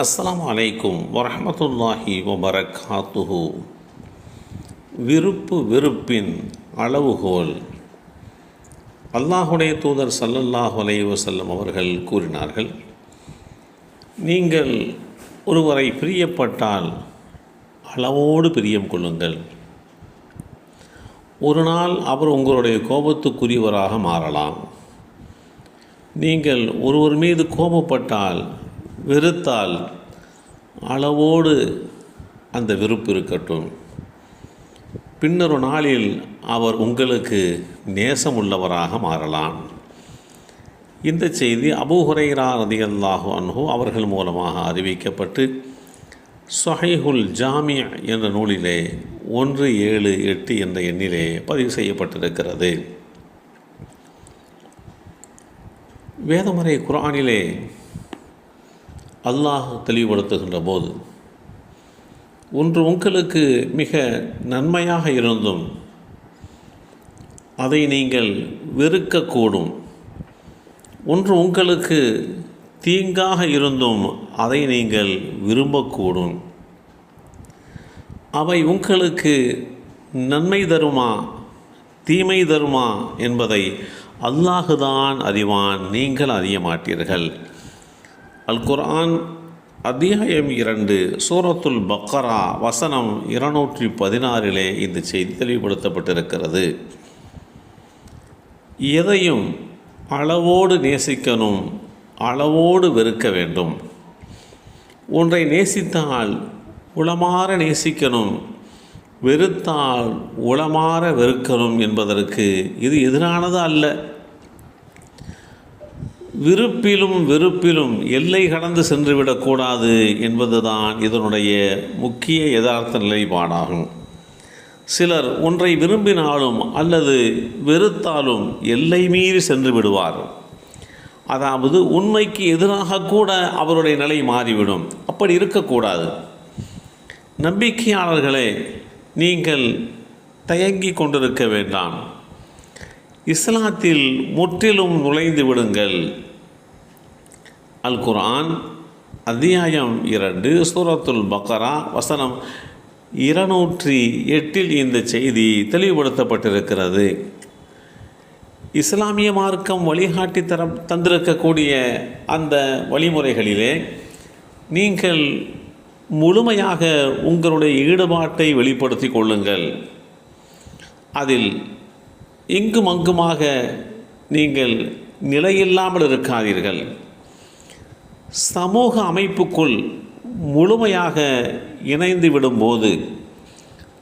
அஸ்லாம் அலைக்கும் வரமத்துல்லாஹி வபரகாத்துஹு. விருப்பு வெறுப்பின் அளவுகோல். அல்லாஹுடைய தூதர் சல்லல்லாஹ் அலைஹி வஸல்லம் அவர்கள் கூறினார்கள் நீங்கள் ஒருவரை பிரியப்பட்டால் அளவோடு பிரியம் கொள்ளுங்கள். ஒரு நாள் அவர் உங்களுடைய கோபத்துக்குரியவராக மாறலாம். நீங்கள் ஒருவர் மீது கோபப்பட்டால் வெறுத்தால் அளவோடு அந்த வெறுப்பு இருக்கட்டும். பின்னொரு நாளில் அவர் உங்களுக்கு நேசமுள்ளவராக மாறலாம். இந்த செய்தி அபூஹுரைரா ரதியல்லாஹு அன்ஹோ அவர்கள் மூலமாக அறிவிக்கப்பட்டு சொஹைஹுல் ஜாமியா என்ற நூலிலே ஒன்று ஏழு எட்டு என்ற எண்ணிலே பதிவு செய்யப்பட்டிருக்கிறது. வேதமுறை குரானிலே அல்லாஹ் தெளிவுபடுத்துகின்ற போது ஒன்று உங்களுக்கு மிக நன்மையாக இருந்தும் அதை நீங்கள் வெறுக்கக்கூடும். ஒன்று உங்களுக்கு தீங்காக இருந்தும் அதை நீங்கள் விரும்பக்கூடும். அவை உங்களுக்கு நன்மை தருமா தீமை தருமா என்பதை அல்லாஹுதான் அறிவான் நீங்கள் அறிய மாட்டீர்கள். அல் குர்ஆன் அத்தியாயம் இரண்டு சூரத்துல் பக்கரா வசனம் இருநூற்றி பதினாறிலே இந்த செய்தி தெளிவுபடுத்தப்பட்டிருக்கிறது. எதையும் அளவோடு நேசிக்கணும் அளவோடு வெறுக்க வேண்டும். ஒன்றை நேசித்தால் உளமாற நேசிக்கணும் வெறுத்தால் உளமாற வெறுக்கணும் என்பதற்கு இது எதிரானது அல்ல. விருப்பிலும் வெறுப்பிலும் எல்லை கடந்து சென்றுவிடக்கூடாது என்பதுதான் இதனுடைய முக்கிய யதார்த்த நிலைப்பாடாகும். சிலர் ஒன்றை விரும்பினாலும் அல்லது வெறுத்தாலும் எல்லை மீறி சென்று விடுவார் அதாவது உண்மைக்கு எதிராக கூட அவருடைய நிலை மாறிவிடும். அப்படி இருக்கக்கூடாது. நம்பிக்கையாளர்களே நீங்கள் தயங்கி கொண்டிருக்க வேண்டாம். இஸ்லாத்தில் முற்றிலும் நுழைந்து விடுங்கள் அல் குர்ஆன் அத்தியாயம் இரண்டு சூரத்துல் பக்கரா வசனம் இருநூற்றி எட்டில் இந்த செய்தி தெளிவுபடுத்தப்பட்டிருக்கிறது. இஸ்லாமிய மார்க்கம் வழிகாட்டி தர தந்திருக்கக்கூடிய அந்த வழிமுறைகளிலே நீங்கள் முழுமையாக உங்களுடைய ஈடுபாட்டை வெளிப்படுத்தி கொள்ளுங்கள். அதில் இங்கும் அங்குமாக நீங்கள் நிலையில்லாமல் இருக்காதீர்கள். சமூக அமைப்புக்குள் முழுமையாக இணைந்து விடும்போது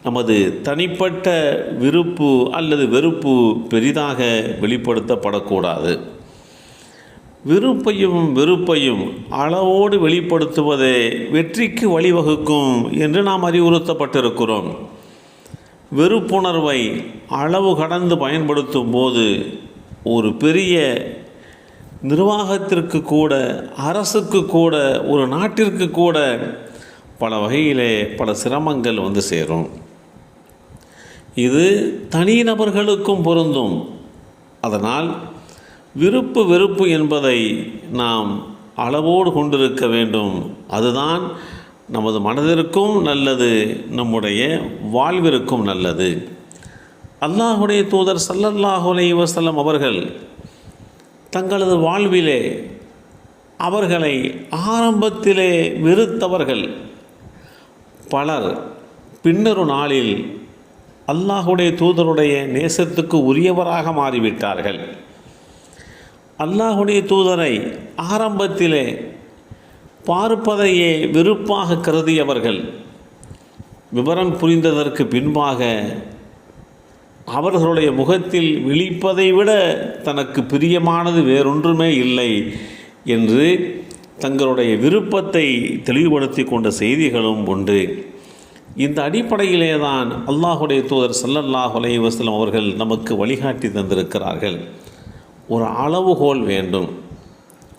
நமது தனிப்பட்ட விருப்பு அல்லது வெறுப்பு பெரிதாக வெளிப்படுத்தப்படக்கூடாது. விருப்பையும் வெறுப்பையும் அளவோடு வெளிப்படுத்துவதே வெற்றிக்கு வழிவகுக்கும் என்று நாம் அறிவுறுத்தப்பட்டிருக்கிறோம். வெறுப்புணர்வை அளவு கடந்து பயன்படுத்தும் போது ஒரு பெரிய நிர்வாகத்திற்கு கூட அரசுக்கு கூட ஒரு நாட்டிற்கு கூட பல வகையிலே பல சிரமங்கள் வந்து சேரும். இது தனிநபர்களுக்கும் பொருந்தும். அதனால் விருப்பு வெறுப்பு என்பதை நாம் அளவோடு கொண்டிருக்க வேண்டும். அதுதான் நமது மனதிற்கும் நல்லது நம்முடைய வாழ்விற்கும் நல்லது. அல்லாஹுடைய தூதர் சல்லல்லாஹுலே அலைஹி அவர்கள் தங்களது வாழ்விலே அவர்களை ஆரம்பத்திலே வெறுத்தவர்கள். பலர் பின்னொரு நாளில் அல்லாஹுடைய தூதருடைய நேசத்துக்கு உரியவராக மாறிவிட்டார்கள். அல்லாஹுடைய தூதரை ஆரம்பத்திலே பார்ப்பதையே வெறுப்பாக கருதியவர்கள். விவரம் புரிந்ததற்கு பின்பாக அவர்களுடைய முகத்தில் விழிப்பதை விட தனக்கு பிரியமானது வேறொன்றுமே இல்லை என்று தங்களுடைய விருப்பத்தை தெளிவுபடுத்தி கொண்ட செய்திகளும் உண்டு. இந்த அடிப்படையிலே தான் அல்லாஹுடைய தூதர் சல்லல்லாஹ் அலைஹி அவர்கள் நமக்கு வழிகாட்டி தந்திருக்கிறார்கள். ஒரு அளவுகோல் வேண்டும்.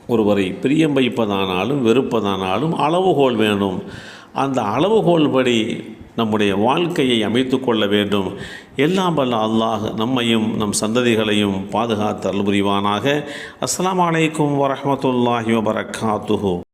ஒருவரை பிரியம் வைப்பதானாலும் வெறுப்பதானாலும் அளவுகோல் வேண்டும். அந்த அளவுகோல் படி நம்முடைய வாழ்க்கையை அமைத்து கொள்ள வேண்டும். எல்லாம் வல்ல அல்லாஹ் நம்மையும் நம் சந்ததிகளையும் பாதுகாத்து அல்புரிவானாக அஸ்லாம் வலைக்கம் வரமத்துல்லாஹி வரஹ்மத்துல்லாஹி